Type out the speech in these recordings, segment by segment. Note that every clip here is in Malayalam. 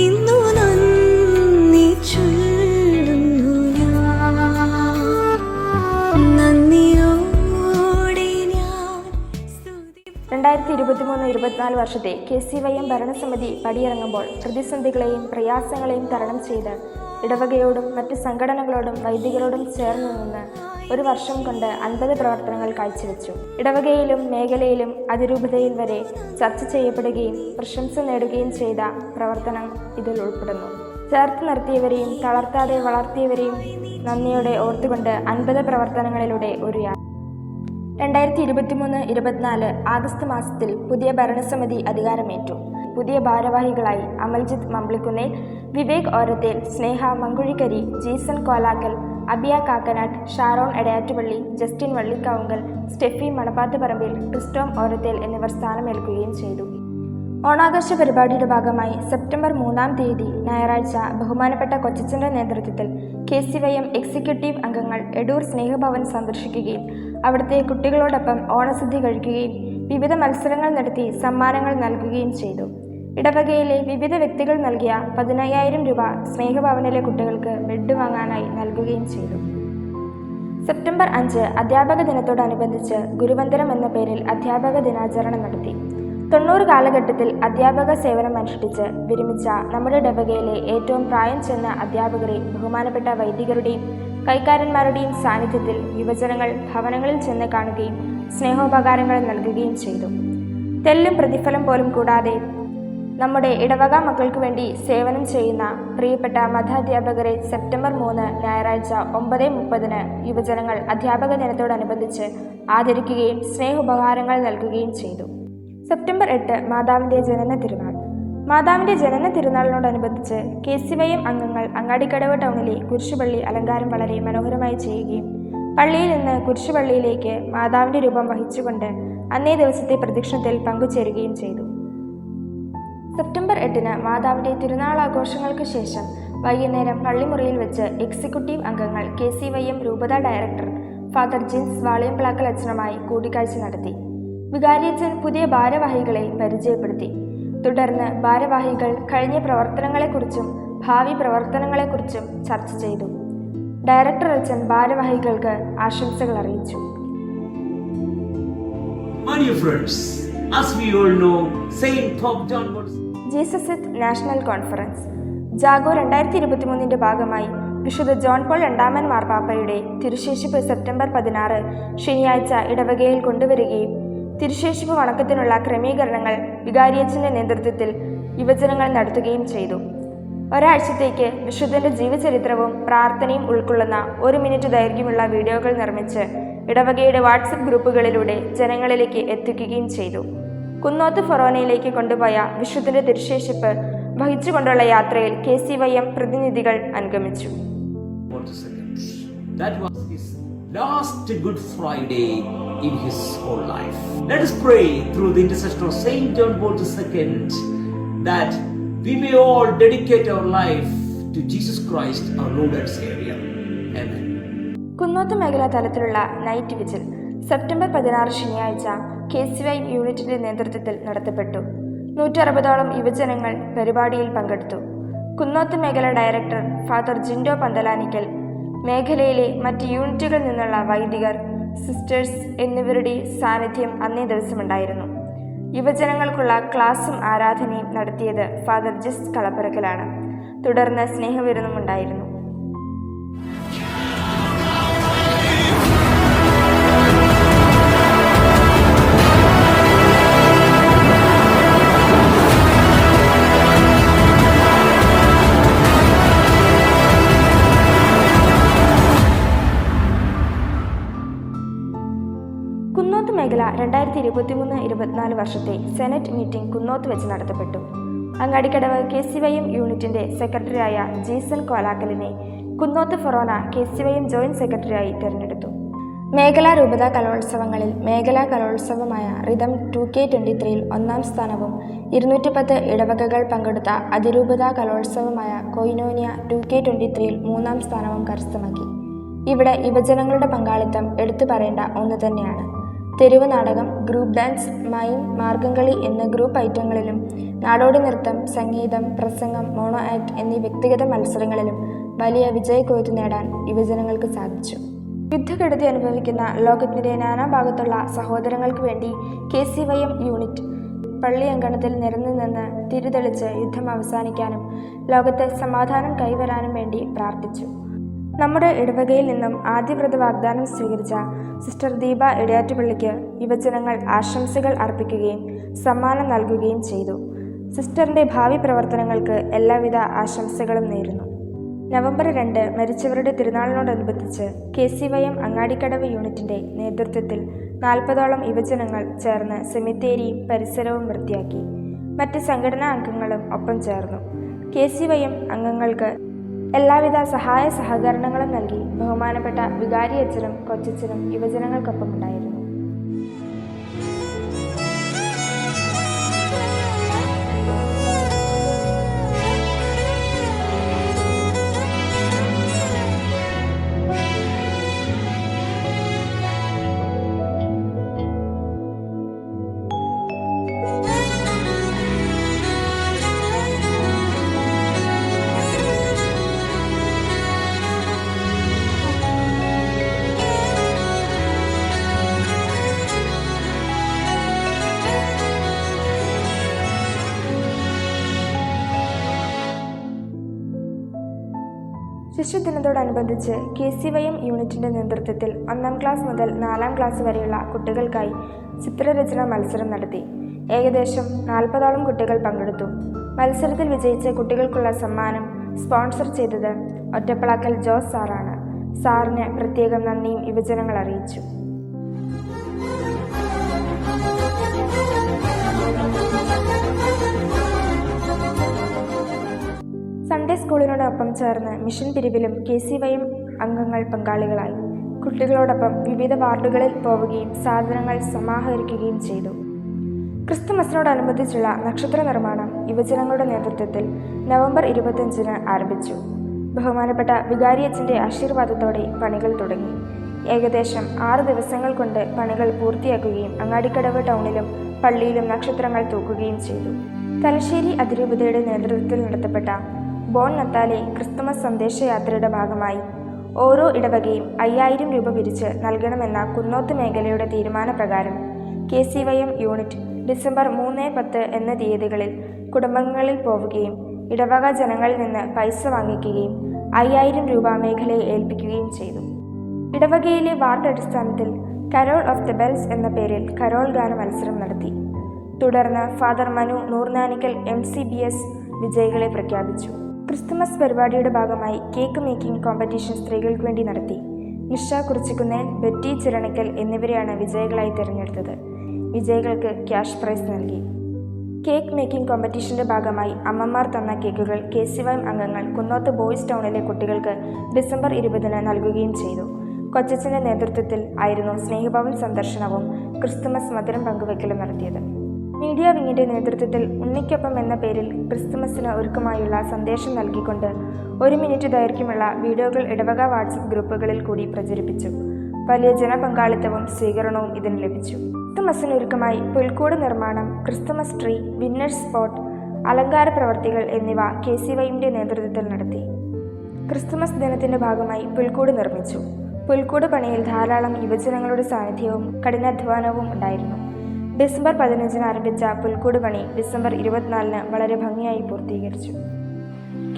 ഇന്നു നന്ദിയോടെ ഞാൻ രണ്ടായിരത്തി ഇരുപത്തിമൂന്ന് ഇരുപത്തിനാല് വർഷത്തെ കെ സി വൈ എം ഭരണസമിതി പടിയിറങ്ങുമ്പോൾ പ്രതിസന്ധികളെയും പ്രയാസങ്ങളെയും തരണം ചെയ്ത് ഇടവകയോടും മറ്റ് സംഘടനകളോടും വൈദികരോടും ചേർന്ന് നിന്ന് ഒരു വർഷം കൊണ്ട് അൻപത് പ്രവർത്തനങ്ങൾ കാഴ്ചവെച്ചു. ഇടവകയിലും മേഖലയിലും അതിരൂപതയിൽ വരെ ചർച്ച ചെയ്യപ്പെടുകയും പ്രശംസ നേടുകയും ചെയ്ത പ്രവർത്തനം ഇതിൽ ഉൾപ്പെടുന്നു. ചേർത്ത് നിർത്തിയവരെയും തളർത്താതെ വളർത്തിയവരെയും നന്ദിയോടെ ഓർത്തുകൊണ്ട് അൻപത് പ്രവർത്തനങ്ങളിലൂടെ ഒരു യാത്ര രണ്ടായിരത്തി ഇരുപത്തിമൂന്ന് ഇരുപത്തിനാല് ആഗസ്റ്റ് മാസത്തിൽ പുതിയ ഭരണസമിതി അധികാരമേറ്റു. പുതിയ ഭാരവാഹികളായി Amaljith Mambilikunnel Vivek Orathel Sneha Mankuzhikkari Jeeson Kolakkal Abiya Kakkanatt Sharon Edayattupally Justin Vallikkavunkal Steffi Manappathuparambil Christom Orathel എന്നിവർ സ്ഥാനമേൽക്കുകയും ചെയ്തു. ഓണാഘോഷ പരിപാടിയുടെ ഭാഗമായി സെപ്റ്റംബർ മൂന്നാം തീയതി ഞായറാഴ്ച ബഹുമാനപ്പെട്ട കൊച്ചച്ചന്റെ നേതൃത്വത്തിൽ K C Y M executive അംഗങ്ങൾ എടൂർ സ്നേഹഭവൻ സന്ദർശിക്കുകയും അവിടുത്തെ കുട്ടികളോടൊപ്പം ഓണസദ്യ കഴിക്കുകയും വിവിധ മത്സരങ്ങൾ നടത്തി സമ്മാനങ്ങൾ നൽകുകയും ചെയ്തു. ഇടവകയിലെ വിവിധ വ്യക്തികൾ നൽകിയ പതിനയ്യായിരം രൂപ സ്നേഹഭവനിലെ കുട്ടികൾക്ക് ബെഡ് വാങ്ങാനായി നൽകുകയും ചെയ്തു. സെപ്റ്റംബർ അഞ്ച് അധ്യാപക ദിനത്തോടനുബന്ധിച്ച് ഗുരുവന്ദനം എന്ന പേരിൽ അധ്യാപക ദിനാചരണം നടത്തി. തൊണ്ണൂറ് കാലഘട്ടത്തിൽ അധ്യാപക സേവനം അനുഷ്ഠിച്ച് വിരമിച്ച നമ്മുടെ ഇടവകയിലെ ഏറ്റവും പ്രായം ചെന്ന അധ്യാപകരെ ബഹുമാനപ്പെട്ട വൈദികരുടെയും കൈക്കാരന്മാരുടെയും സാന്നിധ്യത്തിൽ യുവജനങ്ങൾ ഭവനങ്ങളിൽ ചെന്ന് കാണുകയും സ്നേഹോപകാരങ്ങൾ നൽകുകയും ചെയ്തു. തെല്ലും പ്രതിഫലം പോലും കൂടാതെ നമ്മുടെ ഇടവക മക്കൾക്ക് വേണ്ടി സേവനം ചെയ്യുന്ന പ്രിയപ്പെട്ട മതാധ്യാപകരെ സെപ്റ്റംബർ മൂന്ന് ഞായറാഴ്ച ഒമ്പത് മുപ്പതിന് യുവജനങ്ങൾ അധ്യാപക ദിനത്തോടനുബന്ധിച്ച് ആദരിക്കുകയും സ്നേഹോപഹാരങ്ങൾ നൽകുകയും ചെയ്തു. സെപ്റ്റംബർ എട്ട് മാതാവിന്റെ ജനന തിരുനാൾ. മാതാവിന്റെ ജനന തിരുനാളിനോടനുബന്ധിച്ച് കെ സി വൈ എം അംഗങ്ങൾ അങ്ങാടിക്കടവ് ടൗണിലെ കുരിശുപള്ളി അലങ്കാരം വളരെ മനോഹരമായി ചെയ്യുകയും പള്ളിയിൽ നിന്ന് കുരിശുപള്ളിയിലേക്ക് മാതാവിന്റെ രൂപം വഹിച്ചുകൊണ്ട് അന്നേ ദിവസത്തെ പ്രദക്ഷിണത്തിൽ പങ്കുചേരുകയും ചെയ്തു. സെപ്റ്റംബർ എട്ടിന് മാതാവിന്റെ തിരുനാളാഘോഷങ്ങൾക്ക് ശേഷം വൈകുന്നേരം പള്ളിമുറിയിൽ വെച്ച് എക്സിക്യൂട്ടീവ് അംഗങ്ങൾ കെ സി വൈ എം രൂപത ഡയറക്ടർ ഫാദർ ജിൻസ് വാളിയംപ്ലാക്കൽ അച്ഛനുമായി കൂടിക്കാഴ്ച നടത്തി. വികാരിയച്ഛൻ പുതിയ ഭാരവാഹികളെ പരിചയപ്പെടുത്തി. തുടർന്ന് ഭാരവാഹികൾ കഴിഞ്ഞ പ്രവർത്തനങ്ങളെക്കുറിച്ചും ഭാവി പ്രവർത്തനങ്ങളെക്കുറിച്ചും ചർച്ച ചെയ്തു. ഡയറക്ടർ അച്ഛൻ ഭാരവാഹികൾക്ക് ആശംസകൾ അറിയിച്ചു. Jesus national conference. ജാഗോ രണ്ടായിരത്തി ഇരുപത്തിമൂന്നിന്റെ ഭാഗമായി വിശുദ്ധ ജോൺ പോൾ രണ്ടാമൻ മാർപ്പാപ്പയുടെ തിരുശേഷിപ്പ് സെപ്റ്റംബർ പതിനാറ് ശനിയാഴ്ച ഇടവകയിൽ കൊണ്ടുവരികയും തിരുശേഷിപ്പ് വണക്കത്തിനുള്ള ക്രമീകരണങ്ങൾ വികാരിയച്ചന്റെ നേതൃത്വത്തിൽ യുവജനങ്ങൾ നടത്തുകയും ചെയ്തു. ഒരാഴ്ചത്തേക്ക് വിശുദ്ധന്റെ ജീവചരിത്രവും പ്രാർത്ഥനയും ഉൾക്കൊള്ളുന്ന ഒരു മിനിറ്റ് ദൈർഘ്യമുള്ള വീഡിയോകൾ നിർമ്മിച്ച് ഇടവകയുടെ വാട്സപ്പ് ഗ്രൂപ്പുകളിലൂടെ ജനങ്ങളിലേക്ക് എത്തിക്കുകയും ചെയ്തു. കുന്നോത്ത് ഫൊറോനയിലേക്ക് കൊണ്ടുപോയ വിശുദ്ധന്റെ തിരുശേഷിപ്പ് വഹിച്ചുകൊണ്ടുള്ള യാത്രയിൽ കെ സി വൈ എം പ്രതിനിധികൾ അനുഗമിച്ചു. Last Good Friday in his whole life. Let us pray through the intercession of Saint John Paul II that we may all dedicate our life to Jesus Christ, our Lord and Savior. Amen. Kunnoth മേഖലാ തലത്തിലുള്ള നൈറ്റ് വിജിൽ സെപ്റ്റംബർ പതിനാറ് ശനിയാഴ്ച കെ സി വൈ യൂണിറ്റിന്റെ നേതൃത്വത്തിൽ നടത്തപ്പെട്ടു നൂറ്ററുപതോളം യുവജനങ്ങൾ പരിപാടിയിൽ പങ്കെടുത്തു കുന്നോത്ത് മേഖല ഡയറക്ടർ ഫാദർ ജിൻഡോ പന്തലാനിക്കൽ മേഖലയിലെ മറ്റ് യൂണിറ്റുകളിൽ നിന്നുള്ള വൈദികർ സിസ്റ്റേഴ്സ് എന്നിവരുടെ സാന്നിധ്യം അന്നേ ദിവസമുണ്ടായിരുന്നു. യുവജനങ്ങൾക്കുള്ള ക്ലാസും ആരാധനയും നടത്തിയത് ഫാദർ ജസ്റ്റ് കളപ്പുരക്കലാണ് തുടർന്ന് സ്നേഹവിരുന്നും ഉണ്ടായിരുന്നു രണ്ടായിരത്തി ഇരുപത്തിമൂന്ന് ഇരുപത്തിനാല് വർഷത്തെ സെനറ്റ് മീറ്റിംഗ് കുന്നോത്ത് വെച്ച് നടത്തപ്പെട്ടു. Angadikkadavu K C Y M യൂണിറ്റിന്റെ സെക്രട്ടറിയായ ജീസൺ കോലാക്കലിനെ കുന്നോത്ത് ഫൊറോന K C Y M joint സെക്രട്ടറിയായി തിരഞ്ഞെടുത്തു. മേഖലാ രൂപതാ കലോത്സവങ്ങളിൽ മേഖലാ കലോത്സവമായ റിതം ടു കെ ട്വന്റി ത്രീയിൽ ഒന്നാം സ്ഥാനവും ഇരുന്നൂറ്റി പത്ത് ഇടവകകൾ പങ്കെടുത്ത അതിരൂപതാ കലോത്സവമായ കൊയിനോനിയ ടു കെ ട്വന്റി ത്രീയിൽ മൂന്നാം സ്ഥാനവും കരസ്ഥമാക്കി. ഇവിടെ യുവജനങ്ങളുടെ പങ്കാളിത്തം എടുത്തു പറയേണ്ട ഒന്ന് തന്നെയാണ്. തെരുവ് നാടകം ഗ്രൂപ്പ് ഡാൻസ് മൈം മാർഗംകളി എന്ന ഗ്രൂപ്പ് ഐറ്റങ്ങളിലും നാടോടി നൃത്തം സംഗീതം പ്രസംഗം മോണോ ആക്ട് എന്നീ വ്യക്തിഗത മത്സരങ്ങളിലും വലിയ വിജയക്കൊയ്ത്ത് നേടാൻ യുവജനങ്ങൾക്ക് സാധിച്ചു. യുദ്ധക്കെടുതി അനുഭവിക്കുന്ന ലോകത്തിന്റെ നാനാഭാഗത്തുള്ള സഹോദരങ്ങൾക്ക് വേണ്ടി K C Y M unit പള്ളി അങ്കണത്തിൽ നിരന്നു നിന്ന് തിരിതെളിച്ച് യുദ്ധം അവസാനിക്കാനും ലോകത്തെ സമാധാനം കൈവരാനും വേണ്ടി പ്രാർത്ഥിച്ചു. നമ്മുടെ ഇടവകയിൽ നിന്നും ആദ്യവ്രത വാഗ്ദാനം സ്വീകരിച്ച സിസ്റ്റർ ദീപ ഇടയാറ്റുപള്ളിക്ക് യുവജനങ്ങൾ ആശംസകൾ അർപ്പിക്കുകയും സമ്മാനം നൽകുകയും ചെയ്തു. സിസ്റ്ററിന്റെ ഭാവി പ്രവർത്തനങ്ങൾക്ക് എല്ലാവിധ ആശംസകളും നേരുന്നു. നവംബർ രണ്ട് മരിച്ചവരുടെ തിരുനാളിനോടനുബന്ധിച്ച് K C Y M Angadikkadavu യൂണിറ്റിന്റെ നേതൃത്വത്തിൽ നാൽപ്പതോളം യുവജനങ്ങൾ ചേർന്ന് സെമിത്തേരിയും പരിസരവും വൃത്തിയാക്കി. മറ്റ് സംഘടനാ അംഗങ്ങളും ഒപ്പം ചേർന്നു. കെ സി വൈ എം അംഗങ്ങൾക്ക് എല്ലാവിധ സഹായ സഹകരണങ്ങളും നൽകി ബഹുമാനപ്പെട്ട വികാരി അച്ഛനും കൊച്ചച്ഛനും യുവജനങ്ങൾക്കൊപ്പം ഉണ്ടായിരുന്നു ശിശുദിനത്തോടനുബന്ധിച്ച് കെ സി വൈ എം യൂണിറ്റിന്റെ നേതൃത്വത്തിൽ ഒന്നാം ക്ലാസ് മുതൽ നാലാം ക്ലാസ് വരെയുള്ള കുട്ടികൾക്കായി ചിത്രരചന മത്സരം നടത്തി. ഏകദേശം നാൽപ്പതോളം കുട്ടികൾ പങ്കെടുത്തു. മത്സരത്തിൽ വിജയിച്ച കുട്ടികൾക്കുള്ള സമ്മാനം സ്പോൺസർ ചെയ്തത് ഒറ്റപ്പളാക്കൽ ജോസ് സാറാണ്. സാറിന് പ്രത്യേകം നന്ദിയും യുവജനങ്ങൾ അറിയിച്ചു. സ്കൂളിനോടൊപ്പം ചേർന്ന് മിഷൻ പിരിവിലും കെ സി വൈ എം അംഗങ്ങൾ പങ്കാളികളായി. കുട്ടികളോടൊപ്പം വിവിധ വാർഡുകളിൽ പോവുകയും സാധനങ്ങൾ സമാഹരിക്കുകയും ചെയ്തു. ക്രിസ്തുമസിനോടനുബന്ധിച്ചുള്ള നക്ഷത്ര നിർമ്മാണം യുവജനങ്ങളുടെ നേതൃത്വത്തിൽ നവംബർ ഇരുപത്തിയഞ്ചിന് ആരംഭിച്ചു. ബഹുമാനപ്പെട്ട വികാരിയച്ഛന്റെ ആശീർവാദത്തോടെ പണികൾ തുടങ്ങി. ഏകദേശം ആറ് ദിവസങ്ങൾ കൊണ്ട് പണികൾ പൂർത്തിയാക്കുകയും അങ്ങാടിക്കടവ് ടൗണിലും പള്ളിയിലും നക്ഷത്രങ്ങൾ തൂക്കുകയും ചെയ്തു. തലശ്ശേരി അതിരൂപതയുടെ നേതൃത്വത്തിൽ നടത്തപ്പെട്ട ബോൺ നത്താലെ ക്രിസ്തുമസ് സന്ദേശയാത്രയുടെ ഭാഗമായി. ഓരോ ഇടവകയും അയ്യായിരം രൂപ പിരിച്ച് നൽകണമെന്ന കുന്നോത്ത് മേഖലയുടെ തീരുമാനപ്രകാരം K C Y M unit December മൂന്ന് പത്ത് എന്ന തീയതികളിൽ കുടുംബങ്ങളിൽ പോവുകയും ഇടവക ജനങ്ങളിൽ നിന്ന് പൈസ വാങ്ങിക്കുകയും അയ്യായിരം രൂപ മേഖലയെ ഏൽപ്പിക്കുകയും ചെയ്തു. ഇടവകയിലെ വാർഡ് അടിസ്ഥാനത്തിൽ കരോൾ ഓഫ് ദ ബെൽസ് എന്ന പേരിൽ കരോൾ ഗാന മത്സരം നടത്തി. തുടർന്ന് father Manu Noornanikkal M C B S വിജയികളെ പ്രഖ്യാപിച്ചു. ക്രിസ്തുമസ് പരിപാടിയുടെ ഭാഗമായി കേക്ക് മേക്കിംഗ് കോമ്പറ്റീഷൻ സ്ത്രീകൾക്ക് വേണ്ടി നടത്തി. നിഷ കുറിച്ചിക്കുന്നേൽ ബെറ്റി ചിരണക്കൽ എന്നിവരെയാണ് വിജയികളായി തിരഞ്ഞെടുത്തത്. വിജയികൾക്ക് ക്യാഷ് പ്രൈസ് നൽകി. കേക്ക് മേക്കിംഗ് കോമ്പറ്റീഷന്റെ ഭാഗമായി അമ്മമാർ തന്ന കേക്കുകൾ കെ സി വൈ അംഗങ്ങൾ കുന്നോത്ത് ബോയ്സ് ടൗണിലെ കുട്ടികൾക്ക് ഡിസംബർ ഇരുപതിന് നൽകുകയും ചെയ്തു. കൊച്ചച്ഛന്റെ നേതൃത്വത്തിൽ ആയിരുന്നു സ്നേഹഭവൻ സന്ദർശനവും ക്രിസ്തുമസ് മധുരം പങ്കുവയ്ക്കലും നടത്തിയത്. മീഡിയ വിങ്ങിന്റെ നേതൃത്വത്തിൽ ഉണ്ണിക്കൊപ്പം എന്ന പേരിൽ ക്രിസ്തുമസിന് ഒരുക്കമായുള്ള സന്ദേശം നൽകിക്കൊണ്ട് ഒരു മിനിറ്റ് ദൈർഘ്യമുള്ള വീഡിയോകൾ ഇടവക വാട്സപ്പ് ഗ്രൂപ്പുകളിൽ കൂടി പ്രചരിപ്പിച്ചു. വലിയ ജനപങ്കാളിത്തവും സ്വീകരണവും ഇതിന് ലഭിച്ചു. ക്രിസ്തുമസിന് ഒരുക്കമായി പുൽക്കൂട് നിർമ്മാണം ക്രിസ്തുമസ് ട്രീ വിന്നേഴ്സ് സ്പോട്ട് അലങ്കാര പ്രവർത്തികൾ എന്നിവ കെ സി വൈമിന്റെ നേതൃത്വത്തിൽ നടത്തി. ക്രിസ്തുമസ് ദിനത്തിന്റെ ഭാഗമായി പുൽക്കൂട് നിർമ്മിച്ചു. പുൽക്കൂട് പണിയിൽ ധാരാളം യുവജനങ്ങളുടെ സാന്നിധ്യവും കഠിനാധ്വാനവും ഉണ്ടായിരുന്നു. ഡിസംബർ പതിനഞ്ചിന് ആരംഭിച്ച പുൽക്കൂട് പണി ഡിസംബർ ഇരുപത്തിനാലിന് വളരെ ഭംഗിയായി പൂർത്തീകരിച്ചു.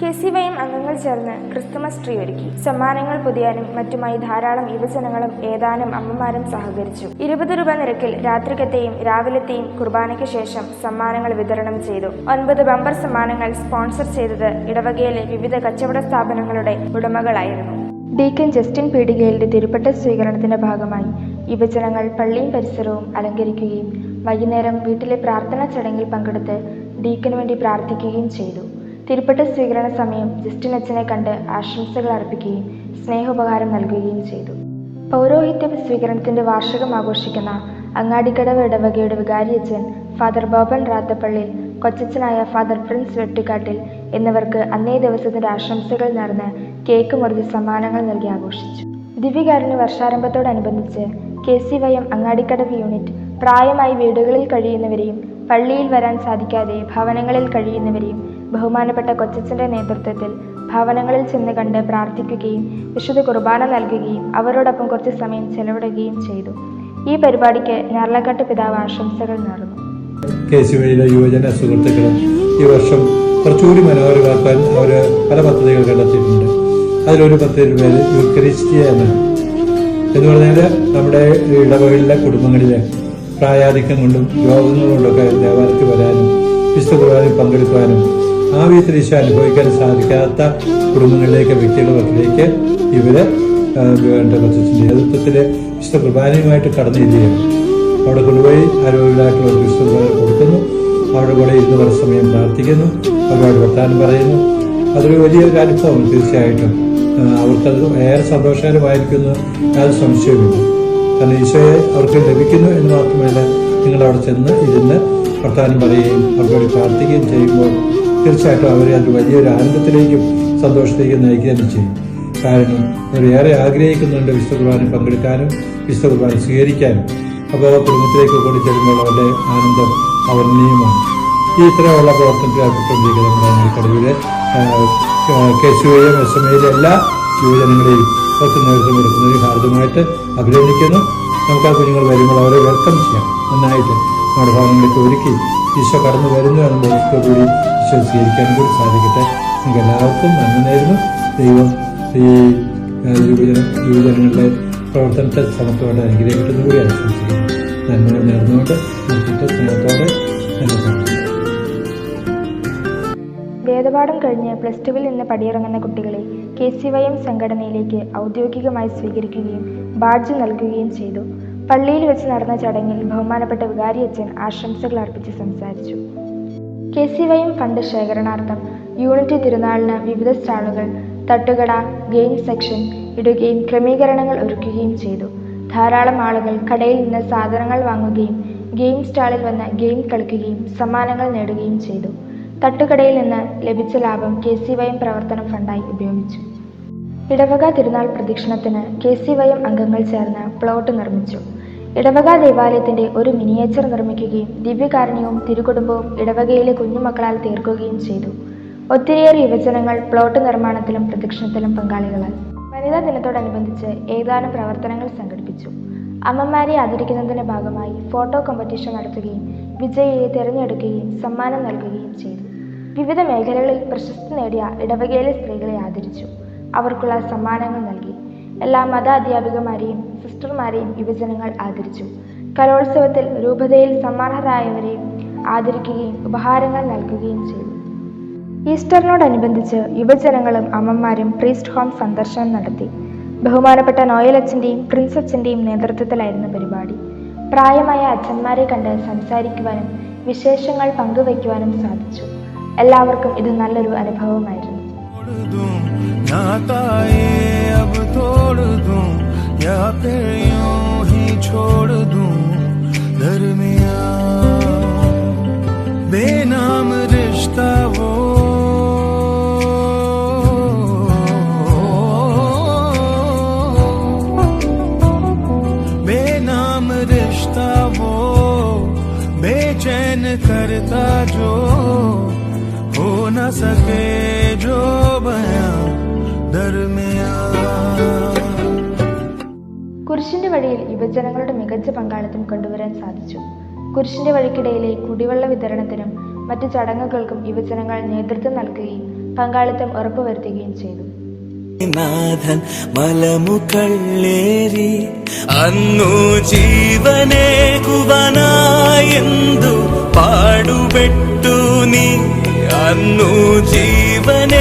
കെ സി വൈ എം അംഗങ്ങൾ ചേർന്ന് ക്രിസ്തുമസ് ട്രീ ഒരുക്കി. സമ്മാനങ്ങൾ പുതിയാനും മറ്റുമായി ധാരാളം യുവജനങ്ങളും ഏതാനും അമ്മമാരും സഹകരിച്ചു. ഇരുപത് രൂപ നിരക്കിൽ രാത്രിക്കത്തെയും രാവിലത്തെയും കുർബാനയ്ക്ക് ശേഷം സമ്മാനങ്ങൾ വിതരണം ചെയ്തു. ഒൻപത് ബമ്പർ സമ്മാനങ്ങൾ സ്പോൺസർ ചെയ്തത് ഇടവകയിലെ വിവിധ കച്ചവട സ്ഥാപനങ്ങളുടെ ഉടമകളായിരുന്നു. ഡീക്കൻ ജസ്റ്റിൻ പീഡികയിലെ തിരുപ്പട്ട സ്വീകരണത്തിന്റെ ഭാഗമായി യുവജനങ്ങൾ പള്ളിയും പരിസരവും അലങ്കരിക്കുകയും വൈകുന്നേരം വീട്ടിലെ പ്രാർത്ഥനാ ചടങ്ങിൽ പങ്കെടുത്ത് ഡീക്കന് വേണ്ടി പ്രാർത്ഥിക്കുകയും ചെയ്തു. തിരുപ്പട്ട സ്വീകരണ സമയം ജസ്റ്റിൻ അച്ഛനെ കണ്ട് ആശംസകൾ അർപ്പിക്കുകയും സ്നേഹോപകാരം നൽകുകയും ചെയ്തു. പൗരോഹിത്യ സ്വീകരണത്തിന്റെ വാർഷികം ആഘോഷിക്കുന്ന അങ്ങാടിക്കടവ് ഇടവകയുടെ വികാരി അച്ഛൻ ഫാദർ ബോബൻ റാത്തപ്പള്ളി കൊച്ചച്ഛനായ ഫാദർ പ്രിൻസ് വെട്ടിക്കാട്ടിൽ എന്നിവർക്ക് അന്നേ ദിവസത്തിന്റെ ആശംസകൾ നേർന്ന് കേക്ക് മുറിച്ച് സമ്മാനങ്ങൾ നൽകി ആഘോഷിച്ചു. ദിവ്യകാരുണ്യ വർഷാരംഭത്തോടനുബന്ധിച്ച് K C Y M Angadikkadavu unit പ്രായമായി വീടുകളിൽ കഴിയുന്നവരെയും പള്ളിയിൽ വരാൻ സാധിക്കാതെ ഭവനങ്ങളിൽ കഴിയുന്നവരെയും ബഹുമാനപ്പെട്ട കൊച്ചച്ഛന്റെ നേതൃത്വത്തിൽ ഭവനങ്ങളിൽ ചെന്ന് കണ്ട് പ്രാർത്ഥിക്കുകയും വിശുദ്ധ കുർബാന നൽകുകയും അവരോടൊപ്പം കുറച്ച് സമയം ചെലവിടുകയും ചെയ്തു. ഈ പരിപാടിക്ക് ഞാർലക്കാട്ട് പിതാവ് ആശംസകൾ നേർന്നു. കെ സി യുവജന സുഹൃത്തുക്കളും ഈ വർഷം കുറച്ചുകൂടി മനോഹരമാക്കാൻ അവർ പല പദ്ധതികൾ കണ്ടെത്തിയിട്ടുണ്ട്. അതിലൊരു പദ്ധതി പേര് യുക്രിസ്റ്റിയ എന്നാണ്. എന്ന് പറഞ്ഞാൽ നമ്മുടെ ഇടവകളിലെ കുടുംബങ്ങളിലെ പ്രായാധിക്യം കൊണ്ടും രോഗങ്ങൾ കൊണ്ടൊക്കെ ദേവാലയത്തിൽ വരാനും വിശുദ്ധ കുർബാനയിൽ പങ്കെടുക്കുവാനും ആ അനുഭവിക്കാൻ സാധിക്കാത്ത കുടുംബങ്ങളിലേക്ക് വ്യക്തികളുടെ പക്കലേക്ക് ഇവർ വേണ്ട കൊച്ചിന്റെ നേതൃത്വത്തിൽ വിശുദ്ധ കുർബാനയുമായിട്ട് കടന്നു ചെയ്യുകയാണ് അവിടെ കൊണ്ടുപോയി ആരോഗ്യമായിട്ടുള്ള വിശുദ്ധ കുർബാന കൊടുക്കുന്നു. അവിടെ കൂടെ ഇരുന്ന് കുറച്ച് സമയം പ്രാർത്ഥിക്കുന്നു. അവരോട് വർത്താനം പറയുന്നു. അതൊരു വലിയൊരു അനുഭവം തീർച്ചയായിട്ടും. അവർക്കത് ഏറെ സന്തോഷകരമായിരിക്കുന്നു അത് സംശയവുമില്ല. കാരണം ഈശോയെ അവർക്ക് ലഭിക്കുന്നു എന്ന് മാത്രമല്ല നിങ്ങൾ അവിടെ ചെന്ന് ഇരുന്ന് വർത്താനം പറയുകയും വേണ്ടി പ്രാർത്ഥിക്കുകയും ചെയ്യുമ്പോൾ തീർച്ചയായിട്ടും അവരെ അത് വലിയൊരു ആനന്ദത്തിലേക്കും സന്തോഷത്തിലേക്കും നയിക്കുക തന്നെ ചെയ്യും. കാരണം അവർ ഏറെ ആഗ്രഹിക്കുന്നുണ്ട് വിശുദ്ധ കുർബാന പങ്കെടുക്കാനും വിശുദ്ധ കുർബാന സ്വീകരിക്കാനും. അപ്പോൾ കുടുംബത്തിലേക്ക് കൂടി ചെല്ലുമ്പോൾ അവരുടെ ആനന്ദം അവർണീയമാണ്. ഈ ഇത്തരമുള്ള പ്രവർത്തനത്തിൽ ഏർപ്പെട്ടുകൊണ്ടിരിക്കുന്ന നമ്മുടെ കടവിലെ K C M S M എല്ലാ യുവജനങ്ങളെയും അവർക്ക് നേതൃത്വം കൊടുക്കുന്നതിൽ ഹാർദമായിട്ട് അഭിനന്ദിക്കുന്നു. നമുക്ക് ആ കുഞ്ഞുങ്ങൾ വരുമ്പോൾ അവരെ വെൽക്കം ചെയ്യാം. നന്നായിട്ട് നമ്മുടെ ഭവനങ്ങളിലേക്ക് ഒരുക്കി ഈശോ കടന്നു വരുന്നു എന്ന ബോധത്തോടുകൂടി ഈശോ സ്വീകരിക്കാൻ കൂടി സാധിക്കട്ടെ. നിങ്ങൾക്ക് എല്ലാവർക്കും നന്ദി നേരുന്നു. ദൈവം ഈ യുവജന യുവജനങ്ങളുടെ പ്രവർത്തനത്തെ സമത്വമായിട്ട് അനുഗ്രഹിക്കട്ടെന്ന് കൂടി ആശംസിക്കുന്നു. നന്മ നേർന്നുകൊണ്ട് സ്നേഹത്തോടെ കാണുന്നു വേദപാഠം കഴിഞ്ഞ് പ്ലസ് ടുവിൽ നിന്ന് പടിയിറങ്ങുന്ന കുട്ടികളെ കെ സി വൈ എം സംഘടനയിലേക്ക് ഔദ്യോഗികമായി സ്വീകരിക്കുകയും ബാഡ്ജ് നൽകുകയും ചെയ്തു. പള്ളിയിൽ വെച്ച് നടന്ന ചടങ്ങിൽ ബഹുമാനപ്പെട്ട വികാരി അച്ഛൻ ആശംസകൾ അർപ്പിച്ച് സംസാരിച്ചു. K C Y M fund ശേഖരണാർത്ഥം unit തിരുനാളിന് വിവിധ സ്റ്റാളുകൾ തട്ടുകട ഗെയിം സെക്ഷൻ ഇടുകയും ക്രമീകരണങ്ങൾ ഒരുക്കുകയും ചെയ്തു. ധാരാളം ആളുകൾ കടയിൽ നിന്ന് സാധനങ്ങൾ വാങ്ങുകയും ഗെയിം സ്റ്റാളിൽ വന്ന് ഗെയിം കളിക്കുകയും സമ്മാനങ്ങൾ നേടുകയും ചെയ്തു. തട്ടുകടയിൽ നിന്ന് ലഭിച്ച ലാഭം കെ സി വൈ എം പ്രവർത്തനം ഫണ്ടായി ഉപയോഗിച്ചു. ഇടവക തിരുനാൾ പ്രദക്ഷിണത്തിന് കെ സി വൈ എം അംഗങ്ങൾ ചേർന്ന് പ്ലോട്ട് നിർമ്മിച്ചു. ഇടവക ദേവാലയത്തിന്റെ ഒരു മിനിയേച്ചർ നിർമ്മിക്കുകയും ദിവ്യകാരുണ്യവും തിരുകുടുംബവും ഇടവകയിലെ കുഞ്ഞുമക്കളാൽ തീർക്കുകയും ചെയ്തു. ഒത്തിരിയേറെ യുവജനങ്ങൾ പ്ലോട്ട് നിർമ്മാണത്തിലും പ്രദക്ഷിണത്തിലും പങ്കാളികളായി. വനിതാ ദിനത്തോടനുബന്ധിച്ച് ഏതാനും പ്രവർത്തനങ്ങൾ സംഘടിപ്പിച്ചു. അമ്മമാരെ ആദരിക്കുന്നതിന്റെ ഭാഗമായി ഫോട്ടോ കോമ്പറ്റീഷൻ നടത്തുകയും വിജയിയെ തിരഞ്ഞെടുക്കുകയും സമ്മാനം നൽകുകയും ചെയ്തു. വിവിധ മേഖലകളിൽ പ്രശസ്തി നേടിയ ഇടവകയിലെ സ്ത്രീകളെ ആദരിച്ചു. അവർക്കുള്ള സമ്മാനങ്ങൾ നൽകി. എല്ലാ മത അധ്യാപികമാരെയും സിസ്റ്റർമാരെയും യുവജനങ്ങൾ ആദരിച്ചു. കലോത്സവത്തിൽ രൂപതയിൽ സമ്മാനരായവരെയും ആദരിക്കുകയും ഉപഹാരങ്ങൾ നൽകുകയും ചെയ്തു. ഈസ്റ്ററിനോടനുബന്ധിച്ച് യുവജനങ്ങളും അമ്മമാരും പ്രീസ്റ്റ് ഹോം സന്ദർശനം നടത്തി. ബഹുമാനപ്പെട്ട നോയൽ അച്ഛന്റെയും പ്രിൻസ് അച്ഛന്റെയും നേതൃത്വത്തിലായിരുന്നു പരിപാടി. പ്രായമായ അച്ഛന്മാരെ കണ്ട് സംസാരിക്കുവാനും വിശേഷങ്ങൾ പങ്കുവയ്ക്കുവാനും സാധിച്ചു. എല്ലാവർക്കും ഇത് നല്ലൊരു അനുഭവമായിരുന്നു छोड़ दूं नाता ये अब तोड़ दूं या फिर यूं ही छोड़ दूं दरमिया बेनाम रिश्ता वो बेनाम रिश्ता वो बेचैन करता जो हो न सके जो बयां दरमिया കുരിശിന്റെ വഴിയിൽ യുവജനങ്ങളുടെ മികച്ച പങ്കാളിത്തം കൊണ്ടുവരാൻ സാധിച്ചു കുരിശിന്റെ വഴിക്കിടയിലെ കുടിവെള്ള വിതരണത്തിനും മറ്റു ചടങ്ങുകൾക്കും യുവജനങ്ങൾ നേതൃത്വം നൽകുകയും പങ്കാളിത്തം ഉറപ്പുവരുത്തുകയും ചെയ്തു നാഥൻ മലമുകളേറി അന്നു ജീവനേകുവനായെന്തു പാടുപെട്ടു നീ അന്നു ജീവനേകുവാനായെന്തു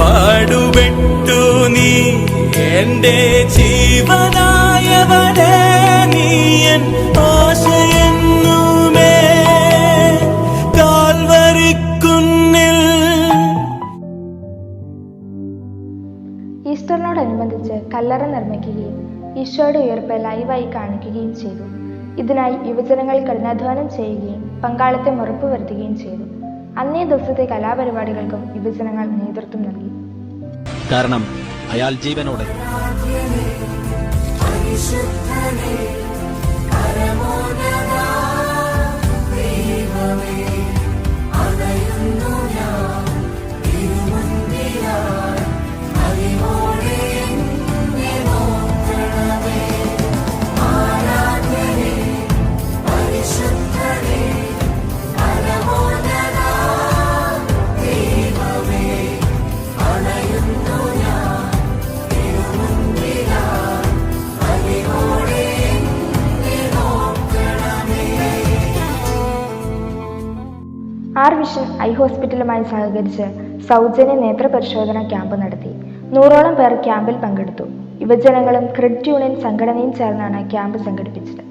പാടുപെട്ടു നീ എന്റെ ജീവനായവനെ നീയൻ ഈസ്റ്ററിനോടനുബന്ധിച്ച് കല്ലറ നിർമ്മിക്കുകയും ഈശോയുടെ ഉയർപ്പ് ലൈവായി കാണിക്കുകയും ചെയ്തു. ഇതിനായി യുവജനങ്ങൾ കഠിനാധ്വാനം ചെയ്യുകയും പങ്കാളിത്തം ഉറപ്പുവരുത്തുകയും ചെയ്തു. അന്നേ ദിവസത്തെ കലാപരിപാടികൾക്കും വിഭജനങ്ങൾ നേതൃത്വം നൽകി. കാരണം അയാൾ ജീവനോടെ. ആർ ഹോസ്പിറ്റലുമായി സഹകരിച്ച് സൗജന്യ നേത്ര പരിശോധന ക്യാമ്പ് നടത്തി. നൂറോളം പേർ ക്യാമ്പിൽ പങ്കെടുത്തു. യുവജനങ്ങളും ക്രെഡിറ്റ് യൂണിയൻ സംഘടനയും ചേർന്നാണ് ക്യാമ്പ് സംഘടിപ്പിച്ചത്.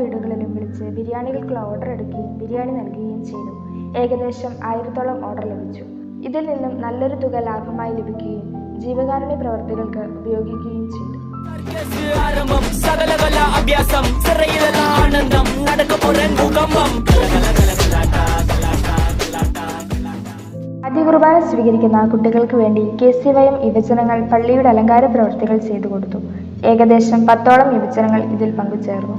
വീടുകളിലും വിളിച്ച് ബിരിയാണികൾക്കുള്ള ഓർഡർ എടുക്കുകയും ബിരിയാണി നൽകുകയും ചെയ്തു. ഏകദേശം ആയിരത്തോളം ഓർഡർ ലഭിച്ചു. ഇതിൽ നിന്നും നല്ലൊരു തുക ലാഭമായി ലഭിക്കുകയും ജീവകാരുണ്യ പ്രവർത്തികൾക്ക് ഉപയോഗിക്കുകയും ചെയ്തു. അഭ്യാസം ആനന്ദം നടക്കപ്പുറൻ ഭൂകമ്പം ആദ്യ കുർബാന സ്വീകരിക്കുന്ന കുട്ടികൾക്ക് വേണ്ടി കെ സി വൈ എം യുവജനങ്ങൾ പള്ളിയുടെ അലങ്കാര പ്രവർത്തികൾ ചെയ്തു കൊടുത്തു. ഏകദേശം പത്തോളം യുവജനങ്ങൾ ഇതിൽ പങ്കുചേർന്നു.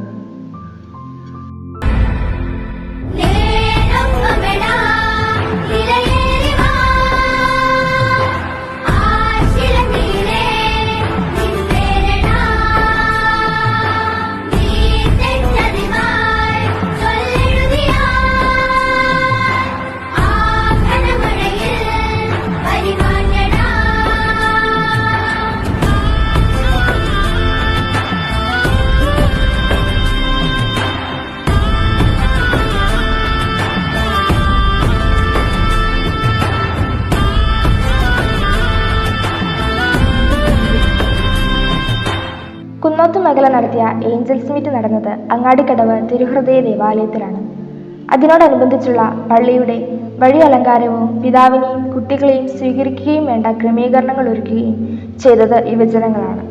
മേഖല നടത്തിയ ഏഞ്ചൽസ് മീറ്റ് നടന്നത് അങ്ങാടിക്കടവ് തിരുഹൃദയ ദേവാലയത്തിലാണ്. അതിനോടനുബന്ധിച്ചുള്ള പള്ളിയുടെ വഴി അലങ്കാരവും പിതാവിനെയും കുട്ടികളെയും സ്വീകരിക്കുകയും വേണ്ട ക്രമീകരണങ്ങൾ ഒരുക്കുകയും ചെയ്തത് യുവജനങ്ങളാണ്.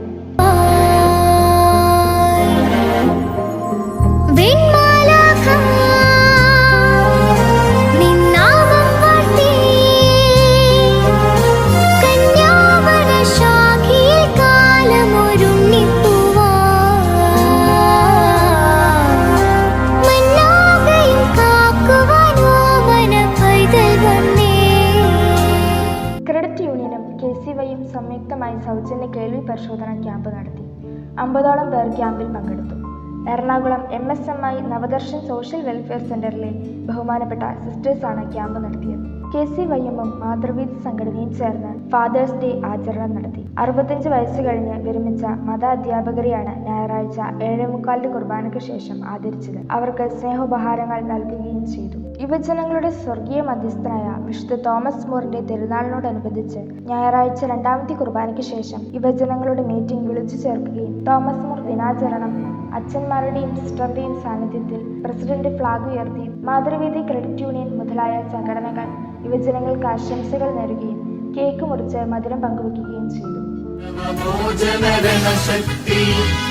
M S M I Navadarshan social welfare സെന്ററിലെ ബഹുമാനപ്പെട്ട സിസ്റ്റേഴ്സാണ് ക്യാമ്പ് നടത്തിയത്. കെ സി വയ്യമ്മും മാതൃവീതി സംഘടനയും ചേർന്ന് ഫാദേഴ്സ് ഡേ ആചരണം നടത്തി. അറുപത്തഞ്ച് വയസ്സ് കഴിഞ്ഞ് വിരമിച്ച മത അധ്യാപകരെയാണ് ഞായറാഴ്ച ഏഴേ മുക്കാലിന് കുർബാനയ്ക്ക് ശേഷം ആദരിച്ചത്. അവർക്ക് സ്നേഹോപഹാരങ്ങൾ നൽകുകയും ചെയ്തു. യുവജനങ്ങളുടെ സ്വർഗീയ മധ്യസ്ഥനായ വിശുദ്ധ തോമസ് മോറിന്റെ തിരുനാളിനോടനുബന്ധിച്ച് ഞായറാഴ്ച രണ്ടാമത്തെ കുർബാനയ്ക്ക് ശേഷം യുവജനങ്ങളുടെ മീറ്റിംഗ് വിളിച്ചു ചേർക്കുകയും തോമസ് മോർ ദിനാചരണം അച്ഛന്മാരുടെയും സിസ്റ്ററുടെയും സാന്നിധ്യത്തിൽ പ്രസിഡന്റ് ഫ്ളാഗ് ഉയർത്തി മാതൃവേദി ക്രെഡിറ്റ് യൂണിയൻ മുതലായ സംഘടനകൾ യുവജനങ്ങൾക്ക് ആശംസകൾ നേരുകയും കേക്ക് മുറിച്ച് മധുരം പങ്കുവയ്ക്കുകയും ചെയ്തു. മോചനരണശക്തി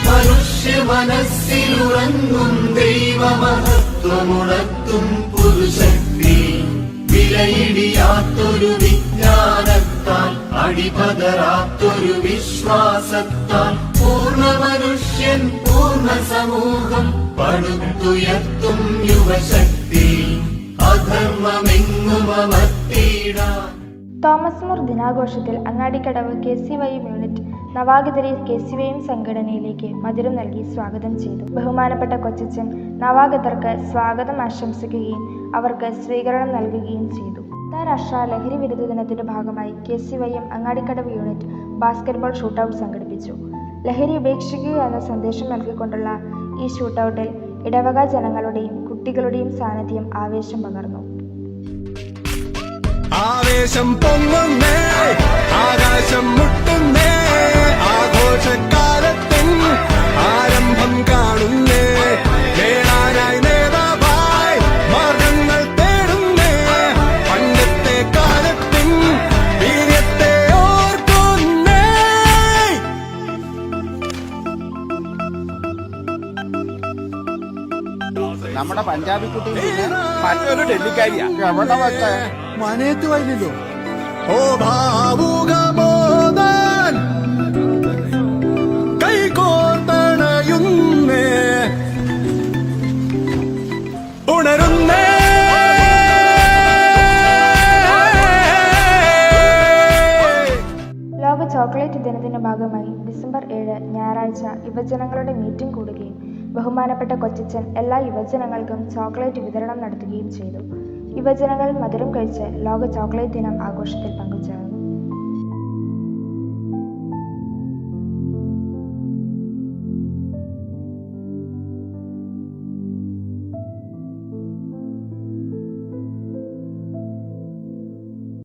മനുഷ്യ മനസ്സിലുറങ്ങും ദൈവമഹത്വമുണർത്തും പുതുശക്തി വിലയിടിയാത്തൊരു വിജ്ഞാനത്താൽ അടിപതരാത്തൊരു വിശ്വാസത്താൽ പൂർണ മനുഷ്യൻ പൂർണ സമൂഹം പടുത്തുയർത്തും യുവശക്തി. അധർമ്മമെങ്ങും അമർത്തിയിടാൻ Thomas More ദിനാഘോഷത്തിൽ Angadikkadavu K C Y unit നവാഗതരെ K C സംഘടനയിലേക്ക് മധുരം നൽകി സ്വാഗതം ചെയ്തു. ബഹുമാനപ്പെട്ട കൊച്ചച്ചൻ നവാഗതർക്ക് സ്വാഗതം ആശംസിക്കുകയും അവർക്ക് സ്വീകരണം നൽകുകയും ചെയ്തു. അന്താരാഷ്ട്ര ലഹരി വിരുദ്ധ ദിനത്തിന്റെ ഭാഗമായി K C Y M Angadikkadavu unit basketball shootout സംഘടിപ്പിച്ചു. ലഹരി ഉപേക്ഷിക്കുക എന്ന സന്ദേശം നൽകിക്കൊണ്ടുള്ള ഈ ഷൂട്ടൌട്ടിൽ ഇടവക ജനങ്ങളുടെയും കുട്ടികളുടെയും സാന്നിധ്യം ആവേശം പകർന്നു. ആവേശം പൊങ്ങുന്നേ ആകാശം മുട്ടുന്നേ ആഘോഷക്കാലത്തിൻ ആരംഭം കാണുന്നേ. നേടാനായി നേതാവായി മാർഗങ്ങൾ തേടുന്നേ പണ്ടത്തെ കാലത്തിൻ വീര്യത്തെ ഓർക്കുന്നേ. നമ്മുടെ പഞ്ചാബി കുട്ടി മറ്റൊരു ഡൽഹിക്കാരിയാ. എവിടെ വെച്ച? മനയത്ത് വരില്ലല്ലോ ഓ ഭാവുക ഉണരുന്നേ. ലോക ചോക്ലേറ്റ് ദിനത്തിന്റെ ഭാഗമായി ഡിസംബർ ഏഴ് ഞായറാഴ്ച യുവജനങ്ങളുടെ മീറ്റിംഗ് കൂടുകയും ബഹുമാനപ്പെട്ട കൊച്ചച്ചൻ എല്ലാ യുവജനങ്ങൾക്കും ചോക്ലേറ്റ് വിതരണം നടത്തുകയും ചെയ്തു. യുവജനങ്ങൾ മധുരം കഴിച്ച് ലോക ചോക്ലേറ്റ് ദിനം ആഘോഷത്തിൽ പങ്കുചേർന്നു.